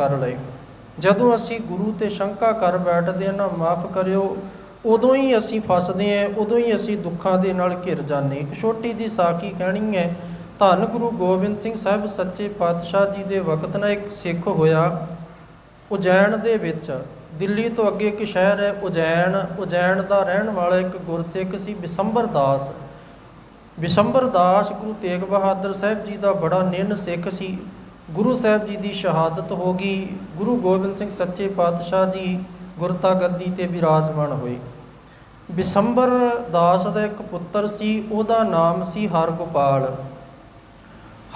ਕਰ ਲਏ। ਜਦੋਂ ਅਸੀਂ ਗੁਰੂ ਤੇ ਸ਼ੰਕਾ ਕਰ ਬੈਠਦੇ ਹਾਂ ਨਾ, ਮਾਫ ਕਰਿਓ, ਉਦੋਂ ਹੀ ਅਸੀਂ ਫਸਦੇ ਹਾਂ, ਉਦੋਂ ਹੀ ਅਸੀਂ ਦੁੱਖਾਂ ਦੇ ਨਾਲ ਘਿਰ ਜਾਂਦੇ ਇੱਕ ਛੋਟੀ ਜੀ ਸਾਖੀ ਕਹਿਣੀ ਹੈ, ਧੰਨ ਗੁਰੂ ਗੋਬਿੰਦ ਸਿੰਘ ਸਾਹਿਬ ਸੱਚੇ ਪਾਤਸ਼ਾਹ ਜੀ ਦੇ ਵਕਤ ਨਾਲ ਇੱਕ ਸਿੱਖ ਹੋਇਆ, ਉਜੈਨ ਦੇ ਵਿੱਚ। ਦਿੱਲੀ ਤੋਂ ਅੱਗੇ ਇੱਕ ਸ਼ਹਿਰ ਹੈ, ਉਜੈਨ। ਉਜੈਨ ਦਾ ਰਹਿਣ ਵਾਲਾ ਇੱਕ ਗੁਰਸਿੱਖ ਸੀ ਬਿਸੰਬਰ ਦਾਸ। ਬਿਸੰਬਰ ਦਾਸ ਗੁਰੂ ਤੇਗ ਬਹਾਦਰ ਸਾਹਿਬ ਜੀ ਦਾ ਬੜਾ ਨਿੰਨ ਸਿੱਖ ਸੀ। ਗੁਰੂ ਸਾਹਿਬ ਜੀ ਦੀ ਸ਼ਹਾਦਤ ਹੋ ਗਈ। ਗੁਰੂ ਗੋਬਿੰਦ ਸਿੰਘ ਸੱਚੇ ਪਾਤਸ਼ਾਹ ਜੀ ਗੁਰਤਾ ਗੱਦੀ ਤੇ ਵਿਰਾਜਮਾਨ ਹੋਏ। ਬਿਸੰਬਰ ਦਾਸ ਦਾ ਇੱਕ ਪੁੱਤਰ ਸੀ, ਉਹਦਾ ਨਾਮ ਸੀ ਹਰਗੋਪਾਲ।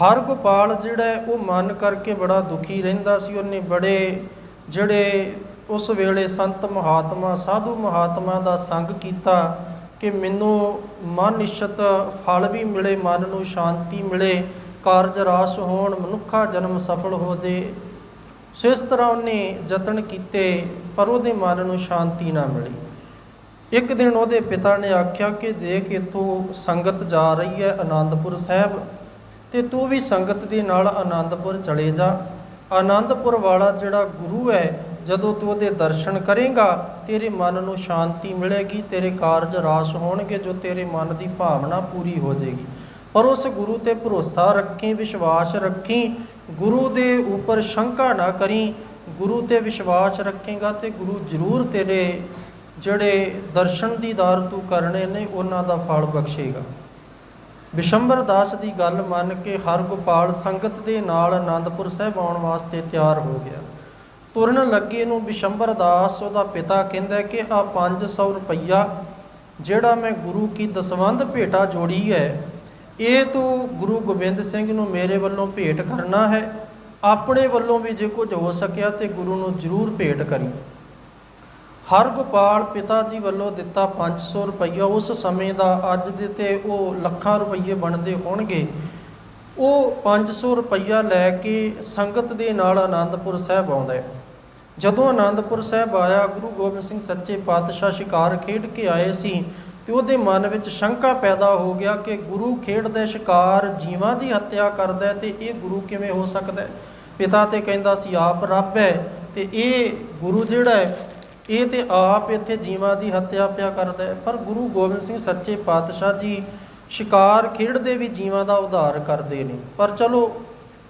ਹਰਗੋਪਾਲ ਜਿਹੜਾ ਉਹ ਮਨ ਕਰਕੇ ਬੜਾ ਦੁਖੀ ਰਹਿੰਦਾ ਸੀ। ਉਹਨੇ ਬੜੇ ਜਿਹੜੇ ਉਸ ਵੇਲੇ ਸੰਤ ਮਹਾਤਮਾ, ਸਾਧੂ ਮਹਾਤਮਾ ਦਾ ਸੰਗ ਕੀਤਾ ਕਿ ਮੈਨੂੰ ਮਨ ਨਿਸ਼ਚਿਤ ਫਲ ਵੀ ਮਿਲੇ, ਮਨ ਨੂੰ ਸ਼ਾਂਤੀ ਮਿਲੇ। ਕਾਰਜ ਰਾਸ ਹੋਣ, ਮਨੁੱਖਾ ਜਨਮ ਸਫਲ ਹੋ ਜੇ। ਸੋ ਇਸ ਤਰ੍ਹਾਂ ਉਹਨੇ ਯਤਨ ਕੀਤੇ, ਪਰ ਉਹਦੇ ਮਨ ਨੂੰ ਸ਼ਾਂਤੀ ਨਾ ਮਿਲੀ। ਇੱਕ ਦਿਨ ਉਹਦੇ ਪਿਤਾ ਨੇ ਆਖਿਆ ਕਿ ਦੇਖ, ਇੱਥੋਂ ਸੰਗਤ ਜਾ ਰਹੀ ਹੈ ਆਨੰਦਪੁਰ ਸਾਹਿਬ ਤੇ ਤੂੰ ਵੀ ਸੰਗਤ ਦੇ ਨਾਲ ਆਨੰਦਪੁਰ ਚਲੇ ਜਾ। ਆਨੰਦਪੁਰ ਵਾਲਾ ਜਿਹੜਾ ਗੁਰੂ ਹੈ, ਜਦੋਂ ਤੂੰ ਉਹਦੇ ਦਰਸ਼ਨ ਕਰੇਗਾ, ਤੇਰੇ ਮਨ ਨੂੰ ਸ਼ਾਂਤੀ ਮਿਲੇਗੀ, ਤੇਰੇ ਕਾਰਜ ਰਾਸ ਹੋਣਗੇ, ਜੋ ਤੇਰੇ ਮਨ ਦੀ ਭਾਵਨਾ ਪੂਰੀ ਹੋ ਜਾਏਗੀ। ਪਰ ਉਸ ਗੁਰੂ ਤੇ ਭਰੋਸਾ ਰੱਖੀ, ਵਿਸ਼ਵਾਸ ਰੱਖੀ, ਗੁਰੂ ਦੇ ਉੱਪਰ ਸ਼ੰਕਾ ਨਾ ਕਰੀ। ਗੁਰੂ ਤੇ ਵਿਸ਼ਵਾਸ ਰੱਖੇਗਾ ਤੇ ਗੁਰੂ ਜ਼ਰੂਰ ਤੇਰੇ ਜਿਹੜੇ ਦਰਸ਼ਨ ਦੀਦਾਰ ਤੂੰ ਕਰਨੇ ਨੇ, ਉਹਨਾਂ ਦਾ ਫਲ ਬਖਸ਼ੇਗਾ। ਬਿਸ਼ੰਬਰ ਦਾਸ ਦੀ ਗੱਲ ਮੰਨ ਕੇ ਹਰਗੋਪਾਲ ਸੰਗਤ ਦੇ ਨਾਲ ਆਨੰਦਪੁਰ ਸਾਹਿਬ ਆਉਣ ਵਾਸਤੇ ਤਿਆਰ ਹੋ ਗਿਆ। ਤੁਰਨ ਲੱਗੇ ਨੂੰ ਬਿਸ਼ੰਬਰ ਦਾਸ ਉਹਦਾ ਪਿਤਾ ਕਹਿੰਦਾ ਕਿ ਆ 500 ਰੁਪਈਆ ਜਿਹੜਾ ਮੈਂ ਗੁਰੂ ਕੀ ਦਸਵੰਧ ਭੇਟਾ ਜੋੜੀ ਹੈ ਇਹ ਤੂੰ ਗੁਰੂ ਗੋਬਿੰਦ ਸਿੰਘ ਨੂੰ ਮੇਰੇ ਵੱਲੋਂ ਭੇਟ ਕਰਨਾ ਹੈ। ਆਪਣੇ ਵੱਲੋਂ ਵੀ ਜੇ ਕੁਝ ਹੋ ਸਕਿਆ ਤੇ ਗੁਰੂ ਨੂੰ ਜ਼ਰੂਰ ਭੇਟ ਕਰੀ। ਹਰਗੋਪਾਲ ਪਿਤਾ ਜੀ ਵੱਲੋਂ ਦਿੱਤਾ 500 ਰੁਪਈਆ। ਉਸ ਸਮੇਂ ਦਾ ਅੱਜ ਦੇ ਤੇ ਉਹ ਲੱਖਾਂ ਰੁਪਈਏ ਬਣਦੇ ਹੋਣਗੇ। ਉਹ 500 ਰੁਪਈਆ ਲੈ ਕੇ ਸੰਗਤ ਦੇ ਨਾਲ ਆਨੰਦਪੁਰ ਸਾਹਿਬ ਆਉਂਦਾ ਹੈ। ਜਦੋਂ ਆਨੰਦਪੁਰ ਸਾਹਿਬ ਆਇਆ, ਗੁਰੂ ਗੋਬਿੰਦ ਸਿੰਘ ਸੱਚੇ ਪਾਤਸ਼ਾਹ ਸ਼ਿਕਾਰ ਖੇਡ ਕੇ ਆਏ ਸੀ ਤੇ ਉਹਦੇ ਮਨ ਵਿੱਚ ਸ਼ੰਕਾ ਪੈਦਾ ਹੋ ਗਿਆ ਕਿ ਗੁਰੂ ਖੇਡਦਾ ਸ਼ਿਕਾਰ ਜੀਵਾਂ ਦੀ ਹੱਤਿਆ ਕਰਦਾ ਹੈ ਤੇ ਇਹ ਗੁਰੂ ਕਿਵੇਂ ਹੋ ਸਕਦਾ ਪਿਤਾ ਤੇ ਕਹਿੰਦਾ ਸੀ, ਆਪ ਰੱਬ ਹੈ ਤੇ ਇਹ ਗੁਰੂ ਜਿਹੜਾ ਹੈ, ਇਹ ਤੇ ਆਪ ਇੱਥੇ ਜੀਵਾਂ ਦੀ ਹੱਤਿਆ ਪਿਆ ਕਰਦਾ ਹੈ। ਪਰ ਗੁਰੂ ਗੋਬਿੰਦ ਸਿੰਘ ਸੱਚੇ ਪਾਤਸ਼ਾਹ ਜੀ ਸ਼ਿਕਾਰ ਖੇਡਦੇ ਵੀ ਜੀਵਾਂ ਦਾ ਉਧਾਰ ਕਰਦੇ ਨੇ। ਪਰ ਚਲੋ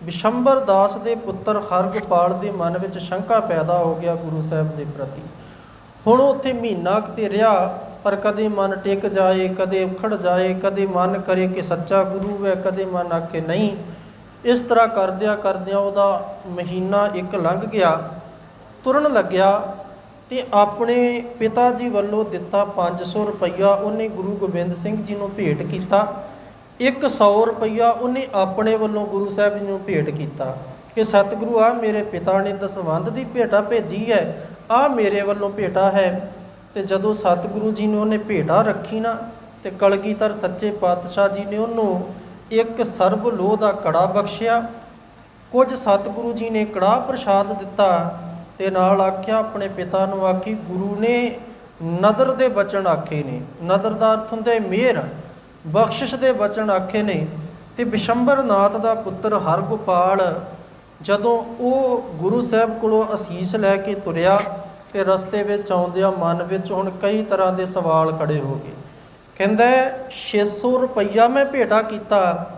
ਵਿਸ਼ੰਬਰ ਦਾਸ ਦੇ ਪੁੱਤਰ ਹਰਗੋਪਾਲ ਦੇ ਮਨ ਵਿੱਚ ਸ਼ੰਕਾ ਪੈਦਾ ਹੋ ਗਿਆ ਗੁਰੂ ਸਾਹਿਬ ਦੇ ਪ੍ਰਤੀ। ਹੁਣ ਉੱਥੇ ਮਹੀਨਾ ਕਿਤੇ ਰਿਹਾ ਪਰ ਕਦੇ ਮਨ ਟਿਕ ਜਾਏ, ਕਦੇ ਉਖੜ ਜਾਏ, ਕਦੇ ਮਨ ਕਰੇ ਕਿ ਸੱਚਾ ਗੁਰੂ ਹੈ, ਕਦੇ ਮਨ ਆਖੇ ਨਹੀਂ। ਇਸ ਤਰ੍ਹਾਂ ਕਰਦਿਆਂ ਕਰਦਿਆਂ ਉਹਦਾ ਮਹੀਨਾ ਇੱਕ ਲੰਘ ਗਿਆ। ਤੁਰਨ ਲੱਗਿਆ ਤੇ ਆਪਣੇ ਪਿਤਾ ਜੀ ਵੱਲੋਂ ਦਿੱਤਾ 500 ਰੁਪਈਆ ਉਹਨੇ ਗੁਰੂ ਗੋਬਿੰਦ ਸਿੰਘ ਜੀ ਨੂੰ ਭੇਟ ਕੀਤਾ। 100 ਰੁਪਈਆ ਉਹਨੇ ਆਪਣੇ ਵੱਲੋਂ ਗੁਰੂ ਸਾਹਿਬ ਜੀ ਨੂੰ ਭੇਟ ਕੀਤਾ ਕਿ ਸਤਿਗੁਰੂ ਆ ਮੇਰੇ ਪਿਤਾ ਨੇ ਦਸਵੰਧ ਦੀ ਭੇਟਾ ਭੇਜੀ ਹੈ ਆ ਮੇਰੇ ਵੱਲੋਂ ਭੇਟਾ ਹੈ। ਤੇ ਜਦੋਂ ਸਤਿਗੁਰੂ ਜੀ ਨੇ ਉਹਨੇ ਭੇਟਾ ਰੱਖੀ ਨਾ ਤੇ ਕਲਗੀਧਰ ਸੱਚੇ ਪਾਤਸ਼ਾਹ ਜੀ ਨੇ ਉਹਨੂੰ ਇੱਕ ਸਰਬ ਲੋਹ ਦਾ ਕੜਾ ਬਖਸ਼ਿਆ। ਕੁਝ ਸਤਿਗੁਰੂ ਜੀ ਨੇ ਕੜਾ ਪ੍ਰਸ਼ਾਦ ਦਿੱਤਾ ਤੇ ਨਾਲ ਆਖਿਆ, ਆਪਣੇ ਪਿਤਾ ਨੂੰ ਆਖੀ, ਗੁਰੂ ਨੇ ਨਦਰ ਦੇ ਬਚਨ ਆਖੇ ਨੇ। ਨਦਰ ਦਾ ਅਰਥ ਹੁੰਦਾ ਮਿਹਰ। ਬਖਸ਼ਿਸ਼ ਦੇ ਬਚਨ ਆਖੇ ਨੇ। ਤੇ ਬਿਸ਼ੰਬਰਨਾਥ ਦਾ ਪੁੱਤਰ ਹਰਗੋਪਾਲ ਜਦੋਂ ਉਹ ਗੁਰੂ ਸਾਹਿਬ ਕੋਲੋਂ ਅਸੀਸ ਲੈ ਕੇ ਤੁਰਿਆ ਤੇ ਰਸਤੇ ਵਿੱਚ ਆਉਂਦਿਆਂ ਮਨ ਵਿੱਚ ਹੁਣ ਕਈ ਤਰ੍ਹਾਂ ਦੇ ਸਵਾਲ ਖੜੇ ਹੋ ਗਏ। ਕਹਿੰਦਾ 600 ਰੁਪਈਆ ਮੈਂ ਭੇਟਾ ਕੀਤਾ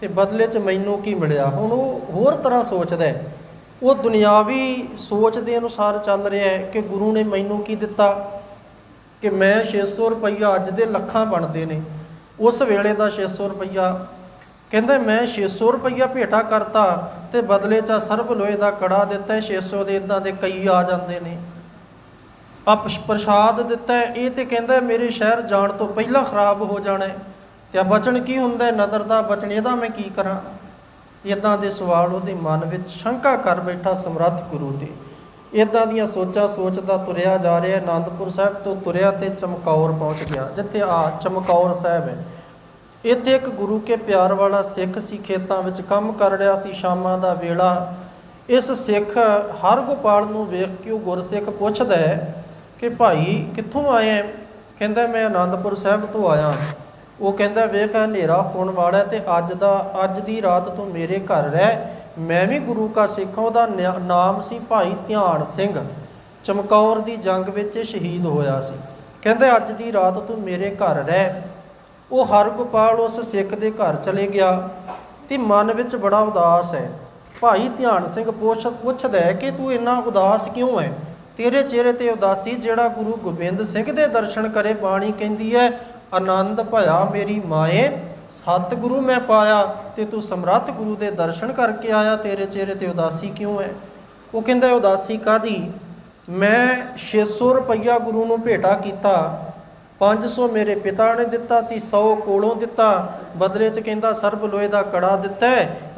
ਤੇ ਬਦਲੇ 'ਚ ਮੈਨੂੰ ਕੀ ਮਿਲਿਆ? ਹੁਣ ਉਹ ਹੋਰ ਤਰ੍ਹਾਂ ਸੋਚਦਾ ਹੈ। ਉਹ ਦੁਨਿਆਵੀ ਸੋਚ ਦੇ ਅਨੁਸਾਰ ਚੱਲ ਰਿਹਾ ਹੈ ਕਿ ਗੁਰੂ ਨੇ ਮੈਨੂੰ ਕੀ ਦਿੱਤਾ? ਕਿ ਮੈਂ 600 ਰੁਪਈਆ ਅੱਜ ਦੇ ਲੱਖਾਂ ਬਣਦੇ ਨੇ। ਉਸ ਵੇਲੇ ਦਾ 600 ਰੁਪਈਆ। ਕਹਿੰਦਾ, ਮੈਂ 600 ਰੁਪਈਆ ਭੇਟਾ ਕਰਤਾ ਤੇ ਬਦਲੇ 'ਚ ਆਹ ਸਰਬ ਲੋਹੇ ਦਾ ਕੜਾ ਦਿੱਤਾ ਹੈ 600 ਦੇ ਇਦਾਂ ਦੇ ਕਈ ਆ ਜਾਂਦੇ ਨੇ। ਆ ਪ੍ਰਸ਼ਾਦ ਦਿੱਤਾ ਹੈ, ਇਹ ਤੇ ਕਹਿੰਦਾ ਹੈ ਮੇਰੇ ਸ਼ਹਿਰ ਜਾਣ ਤੋਂ ਪਹਿਲਾਂ ਖਰਾਬ ਹੋ ਜਾਣਾ ਹੈ। ਤੇ ਆ ਬਚਨ ਕੀ ਹੁੰਦਾ ਹੈ? ਨਦਰ ਦਾ ਬਚਨ ਇਹਦਾ ਮੈਂ ਕੀ ਕਰਾਂ? ਇਦਾਂ ਦੇ ਸਵਾਲ ਉਹਦੇ ਮਨ ਵਿੱਚ ਸ਼ੰਕਾ ਕਰ ਬੈਠਾ ਸਮਰੱਥ ਗੁਰੂ ਤੇ। ਇਦਾਂ ਦੀਆਂ ਸੋਚਾਂ ਸੋਚਦਾ ਤੁਰਿਆ ਜਾ ਰਿਹਾ ਆਨੰਦਪੁਰ ਸਾਹਿਬ ਤੋਂ ਤੁਰਿਆ ਤੇ ਚਮਕੌਰ ਪਹੁੰਚ ਗਿਆ ਜਿੱਥੇ ਆ ਚਮਕੌਰ ਸਾਹਿਬ ਹੈ। ਇੱਥੇ ਇੱਕ ਗੁਰੂ ਕੇ ਪਿਆਰ ਵਾਲਾ ਸਿੱਖ ਸੀ ਖੇਤਾਂ ਵਿੱਚ ਕੰਮ ਕਰ ਰਿਹਾ ਸੀ ਸ਼ਾਮਾਂ ਦਾ ਵੇਲਾ। ਇਸ ਸਿੱਖ ਹਰਗੋਪਾਲ ਨੂੰ ਵੇਖ ਕੇ ਉਹ ਗੁਰਸਿੱਖ ਪੁੱਛਦਾ ਹੈ ਕਿ ਭਾਈ ਕਿੱਥੋਂ ਆਏ ਹੈ ਕਹਿੰਦਾ, ਮੈਂ ਆਨੰਦਪੁਰ ਸਾਹਿਬ ਤੋਂ ਆਇਆ ਉਹ ਕਹਿੰਦਾ, ਵੇਖ ਹਨੇਰਾ ਹੋਣ ਵਾਲਾ ਹੈ ਤੇ ਅੱਜ ਦਾ, ਅੱਜ ਦੀ ਰਾਤ ਤੂੰ ਮੇਰੇ ਘਰ ਰਹਿ। ਮੈਂ ਵੀ ਗੁਰੂ ਕਾ ਸਿੱਖ ਉਹਦਾ ਨਿਆ- ਨਾਮ ਸੀ ਭਾਈ ਧਿਆਨ ਸਿੰਘ। ਚਮਕੌਰ ਦੀ ਜੰਗ ਵਿੱਚ ਸ਼ਹੀਦ ਹੋਇਆ ਸੀ। ਕਹਿੰਦਾ, ਅੱਜ ਦੀ ਰਾਤ ਤੂੰ ਮੇਰੇ ਘਰ ਰਹਿ। ਉਹ ਹਰਗੋਪਾਲ ਉਸ ਸਿੱਖ ਦੇ ਘਰ ਚਲੇ ਗਿਆ ਤੇ ਮਨ ਵਿੱਚ ਬੜਾ ਉਦਾਸ ਹੈ। ਭਾਈ ਧਿਆਨ ਸਿੰਘ ਪੁੱਛ, ਪੁੱਛਦਾ ਹੈ ਕਿ ਤੂੰ ਇੰਨਾ ਉਦਾਸ ਕਿਉਂ ਹੈ ਤੇਰੇ ਚਿਹਰੇ ਤੇ ਉਦਾਸੀ ਜਿਹੜਾ ਗੁਰੂ ਗੋਬਿੰਦ ਸਿੰਘ ਦੇ ਦਰਸ਼ਨ ਕਰੇ ਬਾਣੀ ਕਹਿੰਦੀ ਹੈ, ਆਨੰਦ ਭਇਆ ਮੇਰੀ ਮਾਏ, ਸਤਿਗੁਰੂ ਮੈਂ ਪਾਇਆ ਤੇ ਤੂੰ ਸਮਰੱਥ ਗੁਰੂ ਦੇ ਦਰਸ਼ਨ ਕਰਕੇ ਆਇਆ, ਤੇਰੇ ਚਿਹਰੇ ਤੇ ਉਦਾਸੀ ਕਿਉਂ ਹੈ? ਉਹ ਕਹਿੰਦਾ, ਉਦਾਸੀ ਕਾਦੀ ਮੈਂ 600 ਰੁਪਈਆ ਗੁਰੂ ਨੂੰ ਭੇਟਾ ਕੀਤਾ 500 ਮੇਰੇ ਪਿਤਾ ਨੇ ਦਿੱਤਾ ਸੀ 100 ਕੋਲੋਂ ਦਿੱਤਾ। ਬਦਲੇ ਚ ਕਹਿੰਦਾ, ਸਰਬ ਲੋਏ ਦਾ ਕੜਾ ਦਿੱਤਾ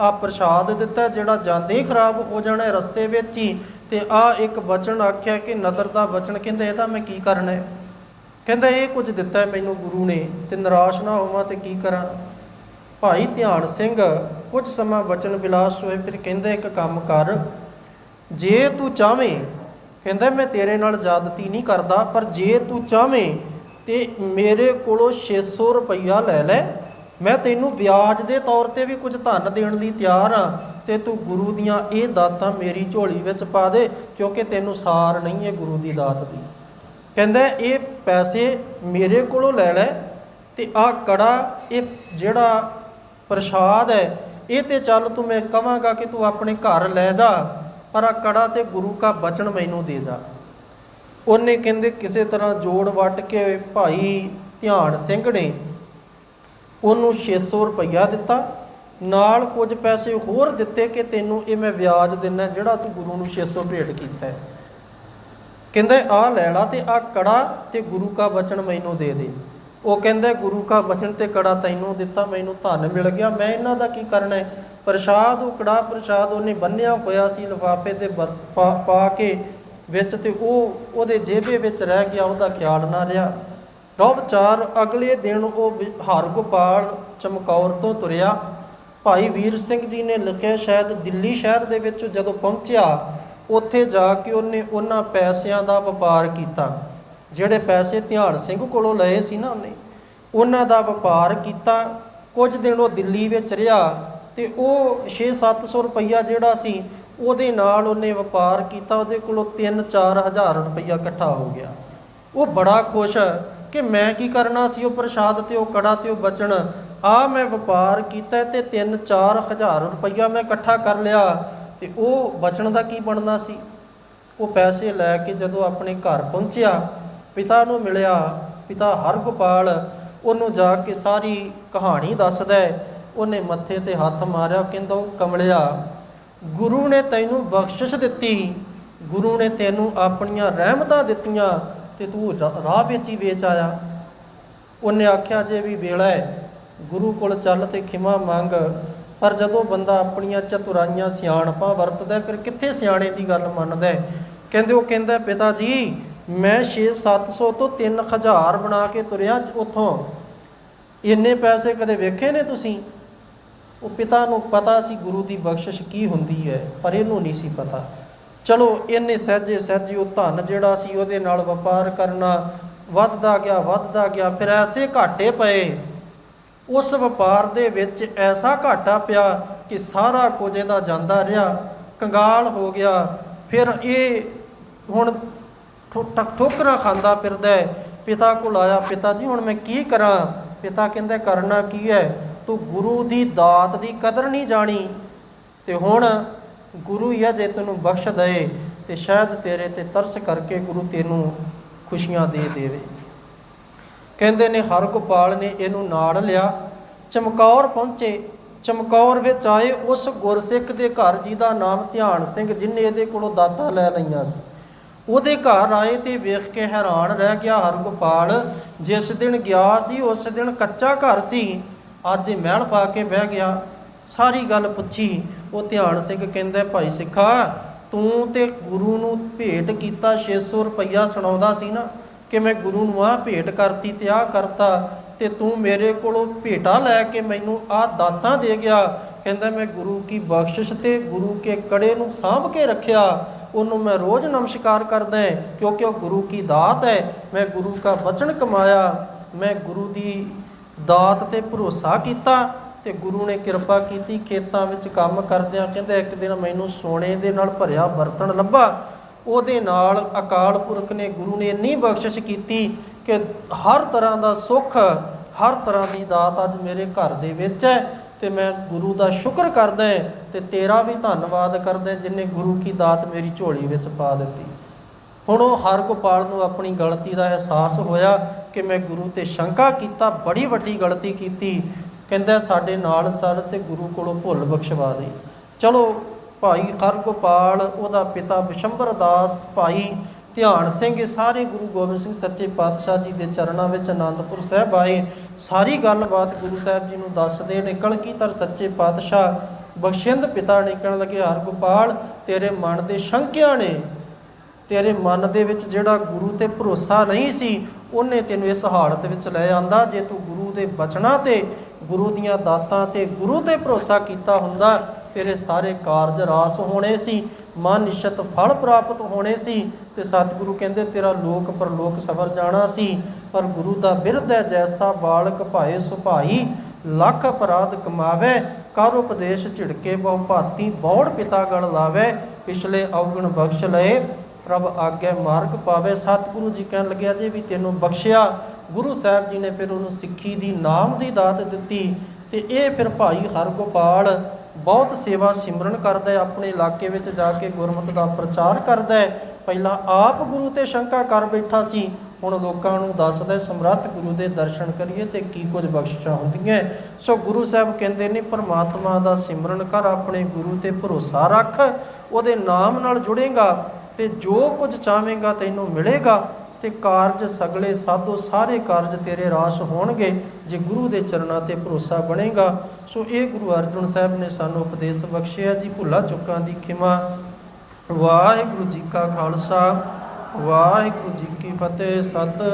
ਆ ਪ੍ਰਸ਼ਾਦ ਦਿੱਤਾ, ਜਿਹੜਾ ਜਾਂਦੇ ਹੀ ਖਰਾਬ ਹੋ ਜਾਣਾ, ਰਸਤੇ ਵਿੱਚ ਹੀ। ਤੇ ਆ ਇੱਕ ਬਚਨ ਆਖਿਆ ਕਿ ਨਦਰ ਦਾ ਬਚਨ, ਕਹਿੰਦਾ ਇਹਦਾ ਮੈਂ ਕੀ ਕਰਨਾ ਹੈ? ਕਹਿੰਦਾ ਇਹ ਕੁਝ ਦਿੱਤਾ ਮੈਨੂੰ ਗੁਰੂ ਨੇ ਤੇ ਨਿਰਾਸ਼ ਨਾ ਹੋਵਾਂ ਤੇ ਕੀ ਕਰਾਂ? ਭਾਈ ਧਿਆਨ ਸਿੰਘ, ਕੁਝ ਸਮਾਂ ਬਚਨ ਬਿਲਾਸ ਹੋਏ, ਫਿਰ ਕਹਿੰਦਾ ਇੱਕ ਕੰਮ ਕਰ। ਜੇ ਤੂੰ ਚਾਵੇਂ ਕਹਿੰਦਾ ਮੈਂ ਤੇਰੇ ਨਾਲ ਜਾਦਤੀ ਨਹੀਂ ਕਰਦਾ, ਪਰ ਜੇ ਤੂੰ ਚਾਵੇਂ ਤੇ ਮੇਰੇ ਕੋਲੋਂ 600 ਰੁਪਈਆ ਲੈ ਲੈ, ਮੈਂ ਤੈਨੂੰ ਵਿਆਜ ਦੇ ਤੌਰ ਤੇ ਵੀ ਕੁਝ ਧਨ ਦੇਣ ਲਈ ਤਿਆਰ ਆ ਤੇ ਤੂੰ ਗੁਰੂ ਦੀਆਂ ਇਹ ਦਾਤਾਂ ਮੇਰੀ ਝੋਲੀ ਵਿੱਚ ਪਾ ਦੇ, ਕਿਉਂਕਿ ਤੈਨੂੰ ਸਾਰ ਨਹੀਂ ਹੈ ਗੁਰੂ ਦੀ ਦਾਤ ਦੀ। ਕਹਿੰਦਾ, ਇਹ ਪੈਸੇ ਮੇਰੇ ਕੋਲੋਂ ਲੈ ਲੈ ਤੇ ਆਹ ਕੜਾ, ਇਹ ਜਿਹੜਾ ਪ੍ਰਸ਼ਾਦ ਹੈ, ਇਹ ਤੇ ਚੱਲ ਤੂੰ ਮੈਂ ਕਵਾਂਗਾ ਕਿ ਤੂੰ ਆਪਣੇ ਘਰ ਲੈ ਜਾ, ਪਰ ਆ ਕੜਾ ਤੇ ਗੁਰੂ ਕਾ ਬਚਨ ਮੈਨੂੰ ਦੇ ਜਾ। ਉਹਨੇ ਕਹਿੰਦੇ, ਕਿਸੇ ਤਰ੍ਹਾਂ ਜੋੜ ਵੱਟ ਕੇ ਭਾਈ ਧਿਆਨ ਸਿੰਘ ਨੇ ਉਹਨੂੰ 600 ਰੁਪਈਆ ਦਿੱਤਾ। ਨਾਲ ਕੁਝ ਪੈਸੇ ਹੋਰ ਦਿੱਤੇ ਕਿ ਤੈਨੂੰ ਇਹ ਮੈਂ ਵਿਆਜ ਦਿੰਨਾ ਜਿਹੜਾ ਤੂੰ ਗੁਰੂ ਨੂੰ 600 ਭੇਟ ਕੀਤਾ ਹੈ। ਕਹਿੰਦੇ ਆ ਲੈ ਲਾ ਤੇ ਆ ਕੜਾ ਤੇ ਗੁਰੂ ਕਾ ਬਚਨ ਮੈਨੂੰ ਦੇ ਦੇ। ਉਹ ਕਹਿੰਦਾ, ਗੁਰੂ ਕਾ ਬਚਨ ਤੇ ਕੜਾ ਤੈਨੂੰ ਦਿੱਤਾ, ਮੈਨੂੰ ਧਨ ਮਿਲ ਗਿਆ। ਮੈਂ ਇਹਨਾਂ ਦਾ ਕੀ ਕਰਨਾ ਹੈ? ਪ੍ਰਸ਼ਾਦ, ਉਹ ਕੜਾ ਪ੍ਰਸ਼ਾਦ ਉਹਨੇ ਬੰਨਿਆ ਹੋਇਆ ਸੀ ਲਿਫਾਫੇ ਤੇ ਪਾ ਕੇ ਵਿੱਚ ਤੇ ਉਹ ਉਹਦੇ ਜੇਬੇ ਵਿੱਚ ਰਹਿ ਗਿਆ, ਉਹਦਾ ਖਿਆਲ ਨਾ ਰਿਹਾ। ਰੋਬ ਚਾਰ ਅਗਲੇ ਦਿਨ ਉਹ ਹਰਗੋਪਾਲ ਚਮਕੌਰ ਤੋਂ ਤੁਰਿਆ। ਭਾਈ ਵੀਰ ਸਿੰਘ ਜੀ ਨੇ ਲਿਖਿਆ ਸ਼ਾਇਦ ਦਿੱਲੀ ਸ਼ਹਿਰ ਦੇ ਵਿੱਚ ਜਦੋਂ ਪਹੁੰਚਿਆ, ਉੱਥੇ ਜਾ ਕੇ ਉਹਨੇ ਉਹਨਾਂ ਪੈਸਿਆਂ ਦਾ ਵਪਾਰ ਕੀਤਾ। ਜਿਹੜੇ ਪੈਸੇ ਧਿਆਨ ਸਿੰਘ ਕੋਲੋਂ ਲਏ ਸੀ ਨਾ ਉਹਨੇ, ਉਹਨਾਂ ਦਾ ਵਪਾਰ ਕੀਤਾ। ਕੁਝ ਦਿਨ ਉਹ ਦਿੱਲੀ ਵਿੱਚ ਰਿਹਾ ਤੇ ਉਹ 6-700 ਰੁਪਈਆ ਜਿਹੜਾ ਸੀ, ਉਹਦੇ ਨਾਲ ਉਹਨੇ ਵਪਾਰ ਕੀਤਾ। ਉਹਦੇ ਕੋਲੋਂ 3-4 ਹਜ਼ਾਰ ਰੁਪਈਆ ਇਕੱਠਾ ਹੋ ਗਿਆ। ਉਹ ਬੜਾ ਖੁਸ਼ ਕਿ ਮੈਂ ਕੀ ਕਰਨਾ ਸੀ? ਉਹ ਪ੍ਰਸ਼ਾਦ ਤੇ ਉਹ ਕੜਾ ਤੇ ਉਹ ਬਚਣ ਆ ਮੈਂ ਵਪਾਰ ਕੀਤਾ ਤੇ 3-4 ਹਜ਼ਾਰ ਰੁਪਈਆ ਮੈਂ ਇਕੱਠਾ ਕਰ ਲਿਆ ਤੇ ਉਹ ਬਚਣ ਦਾ ਕੀ ਬਣਨਾ ਸੀ? ਉਹ ਪੈਸੇ ਲੈ ਕੇ ਜਦੋਂ ਆਪਣੇ ਘਰ ਪਹੁੰਚਿਆ, ਪਿਤਾ ਨੂੰ ਮਿਲਿਆ, ਪਿਤਾ ਹਰਗੋਪਾਲ ਉਹਨੂੰ ਜਾ ਕੇ ਸਾਰੀ ਕਹਾਣੀ ਦੱਸਦਾ ਉਹਨੇ ਮੱਥੇ ਤੇ ਹੱਥ ਮਾਰਿਆ, ਕਹਿੰਦਾ ਉਹ ਕਮਲਿਆ, ਗੁਰੂ ਨੇ ਤੈਨੂੰ ਬਖਸ਼ਿਸ਼ ਦਿੱਤੀ, ਗੁਰੂ ਨੇ ਤੈਨੂੰ ਆਪਣੀਆਂ ਰਹਿਮਤਾਂ ਦਿੱਤੀਆਂ ਤੇ ਤੂੰ ਰਾਹ ਵਿੱਚ ਹੀ ਵੇਚ ਆਇਆ। ਉਹਨੇ ਆਖਿਆ, ਜੇ ਵੀ ਵੇਲਾ ਹੈ ਗੁਰੂ ਕੋਲ ਚੱਲ ਤੇ ਖਿਮਾ ਮੰਗ। ਪਰ ਜਦੋਂ ਬੰਦਾ ਆਪਣੀਆਂ ਚਤੁਰਾਈਆਂ ਸਿਆਣਪਾਂ ਵਰਤਦਾ ਫਿਰ ਕਿੱਥੇ ਸਿਆਣੇ ਦੀ ਗੱਲ ਮੰਨਦਾ ਕਹਿੰਦੇ ਉਹ ਕਹਿੰਦਾ, ਪਿਤਾ ਜੀ, ਮੈਂ 6-700 ਤੋਂ 3000 ਬਣਾ ਕੇ ਤੁਰਿਆ ਉੱਥੋਂ। ਇੰਨੇ ਪੈਸੇ ਕਦੇ ਵੇਖੇ ਨੇ ਤੁਸੀਂ? ਉਹ ਪਿਤਾ ਨੂੰ ਪਤਾ ਸੀ ਗੁਰੂ ਦੀ ਬਖਸ਼ਿਸ਼ ਕੀ ਹੁੰਦੀ ਹੈ, ਪਰ ਇਹਨੂੰ ਨਹੀਂ ਸੀ ਪਤਾ। ਚਲੋ ਇਹਨੇ ਸਹਿਜੇ ਸਹਿਜੇ ਉਹ ਧਨ ਜਿਹੜਾ ਸੀ ਉਹਦੇ ਨਾਲ ਵਪਾਰ ਕਰਨਾ ਵੱਧਦਾ ਗਿਆ ਵੱਧਦਾ ਗਿਆ, ਫਿਰ ਐਸੇ ਘਾਟੇ ਪਏ। ਉਸ ਵਪਾਰ ਦੇ ਵਿੱਚ ਐਸਾ ਘਾਟਾ ਪਿਆ ਕਿ ਸਾਰਾ ਕੁਝ ਇਹਦਾ ਜਾਂਦਾ ਰਿਹਾ, ਕੰਗਾਲ ਹੋ ਗਿਆ। ਫਿਰ ਇਹ ਹੁਣ ਠੋ- ਠ- ਠੋਕਰਾਂ ਖਾਂਦਾ ਫਿਰਦਾ ਪਿਤਾ ਕੋਲ ਆਇਆ, ਪਿਤਾ ਜੀ, ਹੁਣ ਮੈਂ ਕੀ ਕਰਾਂ? ਪਿਤਾ ਕਹਿੰਦਾ, ਕਰਨਾ ਕੀ ਹੈ? ਤੂੰ ਗੁਰੂ ਦੀ ਦਾਤ ਦੀ ਕਦਰ ਨਹੀਂ ਜਾਣੀ। ਤੇ ਹੁਣ ਗੁਰੂ ਹੀ ਆ ਜੇ ਤੈਨੂੰ ਬਖਸ਼ ਦਏ ਤੇ ਸ਼ਾਇਦ ਤੇਰੇ ਤੇ ਤਰਸ ਕਰਕੇ ਗੁਰੂ ਤੈਨੂੰ ਖੁਸ਼ੀਆਂ ਦੇ ਦੇਵੇ। ਕਹਿੰਦੇ ਨੇ ਹਰਗੋਪਾਲ ਨੇ ਇਹਨੂੰ ਨਾਲ ਲਿਆ। ਚਮਕੌਰ ਪਹੁੰਚੇ। ਚਮਕੌਰ ਵਿੱਚ ਆਏ ਉਸ ਗੁਰਸਿੱਖ ਦੇ ਘਰ, ਜਿਹਦਾ ਨਾਮ ਧਿਆਨ ਸਿੰਘ, ਜਿਨੇ ਇਹਦੇ ਕੋਲੋਂ ਦਾਤਾ ਲੈ ਲਈਆਂ ਸੀ। ਉਹਦੇ ਘਰ ਆਏ ਤੇ ਵੇਖ ਕੇ ਹੈਰਾਨ ਰਹਿ ਗਿਆ ਹਰਗੋਪਾਲ ਜਿਸ ਦਿਨ ਗਿਆ ਸੀ, ਉਸ ਦਿਨ ਕੱਚਾ ਘਰ ਸੀ। ਅੱਜ ਮਹਿਲ ਪਾ ਕੇ ਬਹਿ ਗਿਆ। ਸਾਰੀ ਗੱਲ ਪੁੱਛੀ। ਉਹ ਧਿਆਨ ਸਿੰਘ ਕਹਿੰਦਾ, ਭਾਈ ਸਿੱਖਾ, ਤੂੰ ਤੇ ਗੁਰੂ ਨੂੰ ਭੇਟ ਕੀਤਾ 600 ਰੁਪਈਆ ਸੁਣਾਉਂਦਾ ਸੀ ਨਾ। ਕਿ ਮੈਂ ਗੁਰੂ ਨੂੰ ਆਹ ਭੇਟ ਕਰਤੀ ਤੇ ਆਹ ਕਰਤਾ ਤੇ ਤੂੰ ਮੇਰੇ ਕੋਲੋਂ ਭੇਟਾ ਲੈ ਕੇ ਮੈਨੂੰ ਆਹ ਦਾਤਾਂ ਦੇ ਗਿਆ। ਕਹਿੰਦਾ, ਮੈਂ ਗੁਰੂ ਕੀ ਬਖਸ਼ਿਸ਼ ਤੇ ਗੁਰੂ ਕੇ ਕੜੇ ਨੂੰ ਸਾਂਭ ਕੇ ਰੱਖਿਆ, ਉਹਨੂੰ ਮੈਂ ਰੋਜ਼ ਨਮਸਕਾਰ ਕਰਦਾ ਕਿਉਂਕਿ ਉਹ ਗੁਰੂ ਕੀ ਦਾਤ ਹੈ, ਮੈਂ ਗੁਰੂ ਦਾ ਬਚਨ ਕਮਾਇਆ, ਮੈਂ ਗੁਰੂ ਦੀ ਦਾਤ ਤੇ ਭਰੋਸਾ ਕੀਤਾ ਤੇ ਗੁਰੂ ਨੇ ਕਿਰਪਾ ਕੀਤੀ ਖੇਤਾਂ ਵਿੱਚ ਕੰਮ ਕਰਦਿਆਂ, ਕਹਿੰਦਾ, ਇੱਕ ਦਿਨ ਮੈਨੂੰ ਸੋਨੇ ਦੇ ਨਾਲ ਭਰਿਆ ਬਰਤਨ ਲੱਭਾ ਉਹਦੇ ਨਾਲ ਅਕਾਲ ਪੁਰਖ ਨੇ, ਗੁਰੂ ਨੇ ਇੰਨੀ ਬਖਸ਼ਿਸ਼ ਕੀਤੀ ਕਿ ਹਰ ਤਰ੍ਹਾਂ ਦਾ ਸੁੱਖ, ਹਰ ਤਰ੍ਹਾਂ ਦੀ ਦਾਤ ਅੱਜ ਮੇਰੇ ਘਰ ਦੇ ਵਿੱਚ ਹੈ ਤੇ ਮੈਂ ਗੁਰੂ ਦਾ ਸ਼ੁਕਰ ਕਰਦਾ ਹਾਂ ਤੇ ਤੇਰਾ ਵੀ ਧੰਨਵਾਦ ਕਰਦਾ ਹਾਂ ਜਿਨੇ ਗੁਰੂ ਕੀ ਦਾਤ ਮੇਰੀ ਝੋਲੀ ਵਿੱਚ ਪਾ ਦਿੱਤੀ। ਹੁਣ ਉਹ ਹਰਗੋਪਾਲ ਨੂੰ ਆਪਣੀ ਗਲਤੀ ਦਾ ਅਹਿਸਾਸ ਹੋਇਆ ਕਿ ਮੈਂ ਗੁਰੂ ਤੇ ਸ਼ੰਕਾ ਕੀਤਾ, ਬੜੀ ਵੱਡੀ ਗਲਤੀ ਕੀਤੀ। ਕਹਿੰਦਾ ਸਾਡੇ ਨਾਲ ਚੱਲ ਤੇ ਗੁਰੂ ਕੋਲੋਂ ਭੁੱਲ ਬਖਸ਼ਵਾ ਦੇ। ਚਲੋ ਭਾਈ ਹਰਗੋਪਾਲ ਉਹਦਾ ਪਿਤਾ ਬਿਸ਼ੰਬਰ ਦਾਸ, ਭਾਈ ਧਿਆਨ ਸਿੰਘ, ਇਹ ਸਾਰੇ ਗੁਰੂ ਗੋਬਿੰਦ ਸਿੰਘ ਸੱਚੇ ਪਾਤਸ਼ਾਹ ਜੀ ਦੇ ਚਰਨਾਂ ਵਿੱਚ ਆਨੰਦਪੁਰ ਸਾਹਿਬ ਆਏ। ਸਾਰੀ ਗੱਲਬਾਤ ਗੁਰੂ ਸਾਹਿਬ ਜੀ ਨੂੰ ਦੱਸਦੇ ਨੇ ਕਲਗੀਧਰ ਸੱਚੇ ਪਾਤਸ਼ਾਹ, ਬਖਸ਼ਿੰਦ ਪਿਤਾ ਨੇ ਕਹਿਣ ਲੱਗੇ, ਹਰਗੋਪਾਲ, ਤੇਰੇ ਮਨ ਦੇ ਸ਼ੰਕਿਆਂ ਨੇ। ਤੇਰੇ ਮਨ ਦੇ ਵਿੱਚ ਜਿਹੜਾ ਗੁਰੂ ਤੇ ਭਰੋਸਾ ਨਹੀਂ ਸੀ, ਉਹਨੇ ਤੈਨੂੰ ਇਸ ਹਾਲਤ ਵਿੱਚ ਲੈ ਆਂਦਾ। ਜੇ ਤੂੰ ਗੁਰੂ ਦੇ ਬਚਨਾਂ ਤੇ, ਗੁਰੂ ਦੀਆਂ ਦਾਤਾਂ ਤੇ ਗੁਰੂ ਤੇ ਭਰੋਸਾ ਕੀਤਾ ਹੁੰਦਾ ਤੇਰੇ ਸਾਰੇ ਕਾਰਜ ਰਾਸ ਹੋਣੇ ਸੀ, ਮਨ ਨਿਸ਼ਚਿਤ ਫਲ ਪ੍ਰਾਪਤ ਹੋਣੇ ਸੀ ਤੇ ਸਤਿਗੁਰੂ ਕਹਿੰਦੇ ਤੇਰਾ ਲੋਕ ਪਰਲੋਕ ਸਫਰ ਜਾਣਾ ਸੀ, ਪਰ ਗੁਰੂ ਦਾ ਬਿਰਧ ਹੈ ਜੈਸਾ ਬਾਲਕ ਭਾਏ ਸੁਭਾਈ, ਲੱਖ ਅਪਰਾਧ ਕਮਾਵੇ, ਕਰ ਉਪਦੇਸ਼ ਝਿੜਕੇ ਬਹੁ ਭਾਤੀ, ਬੌੜ ਪਿਤਾ ਗਣ ਲਾਵੇ, ਪਿਛਲੇ ਔਗਣ ਬਖਸ਼ ਲਏ, ਪ੍ਰਭ ਆਗੇ ਮਾਰਗ ਪਾਵੇ। ਸਤਿਗੁਰੂ ਜੀ ਕਹਿਣ ਲੱਗਿਆ ਜੇ ਵੀ ਤੈਨੂੰ ਬਖਸ਼ਿਆ, ਗੁਰੂ ਸਾਹਿਬ ਜੀ ਨੇ ਫਿਰ ਉਹਨੂੰ ਸਿੱਖੀ ਦੀ ਨਾਮ ਦੀ ਦਾਤ ਦਿੱਤੀ ਤੇ ਇਹ ਫਿਰ ਭਾਈ ਹਰਗੋਪਾਲ ਬਹੁਤ ਸੇਵਾ ਸਿਮਰਨ ਕਰਦਾ ਹੈ, ਆਪਣੇ ਇਲਾਕੇ ਵਿੱਚ ਜਾ ਕੇ ਗੁਰਮਤਿ ਦਾ ਪ੍ਰਚਾਰ ਕਰਦਾ ਹੈ। ਪਹਿਲਾਂ ਆਪ ਗੁਰੂ ਤੇ ਸ਼ੰਕਾ ਕਰ ਬੈਠਾ ਸੀ, ਹੁਣ ਲੋਕਾਂ ਨੂੰ ਦੱਸਦਾ ਸਮਰੱਥ ਗੁਰੂ ਦੇ ਦਰਸ਼ਨ ਕਰੀਏ ਤੇ ਕੀ ਕੁਝ ਬਖਸ਼ਿਸ਼ਾਂ ਹੁੰਦੀਆਂ ਸੋ ਗੁਰੂ ਸਾਹਿਬ ਕਹਿੰਦੇ ਨੇ, ਪਰਮਾਤਮਾ ਦਾ ਸਿਮਰਨ ਕਰ, ਆਪਣੇ ਗੁਰੂ ਤੇ ਭਰੋਸਾ ਰੱਖ, ਉਹਦੇ ਨਾਮ ਨਾਲ ਜੁੜੇਗਾ ਤੇ ਜੋ ਕੁਝ ਚਾਹਵੇਂਗਾ ਤੈਨੂੰ ਮਿਲੇਗਾ ਤੇ ਕਾਰਜ ਸਗਲੇ ਸਾਧੋ ਸਾਰੇ ਕਾਰਜ ਤੇਰੇ ਰਾਸ ਹੋਣਗੇ। ਜੇ ਗੁਰੂ ਦੇ ਚਰਨਾਂ ਤੇ ਭਰੋਸਾ ਬਣੇਗਾ ਸੋ ਇਹ ਗੁਰੂ ਅਰਜਨ ਸਾਹਿਬ ਨੇ ਸਾਨੂੰ ਉਪਦੇਸ਼ ਬਖਸ਼ਿਆ ਜੀ, ਭੁੱਲਾ ਚੁੱਕਾਂ ਦੀ ਖਿਮਾ। ਵਾਹਿਗੁਰੂ ਜੀ ਕਾ ਖਾਲਸਾ, ਵਾਹਿਗੁਰੂ ਜੀ ਕੀ ਫਤਿਹ, ਸਤ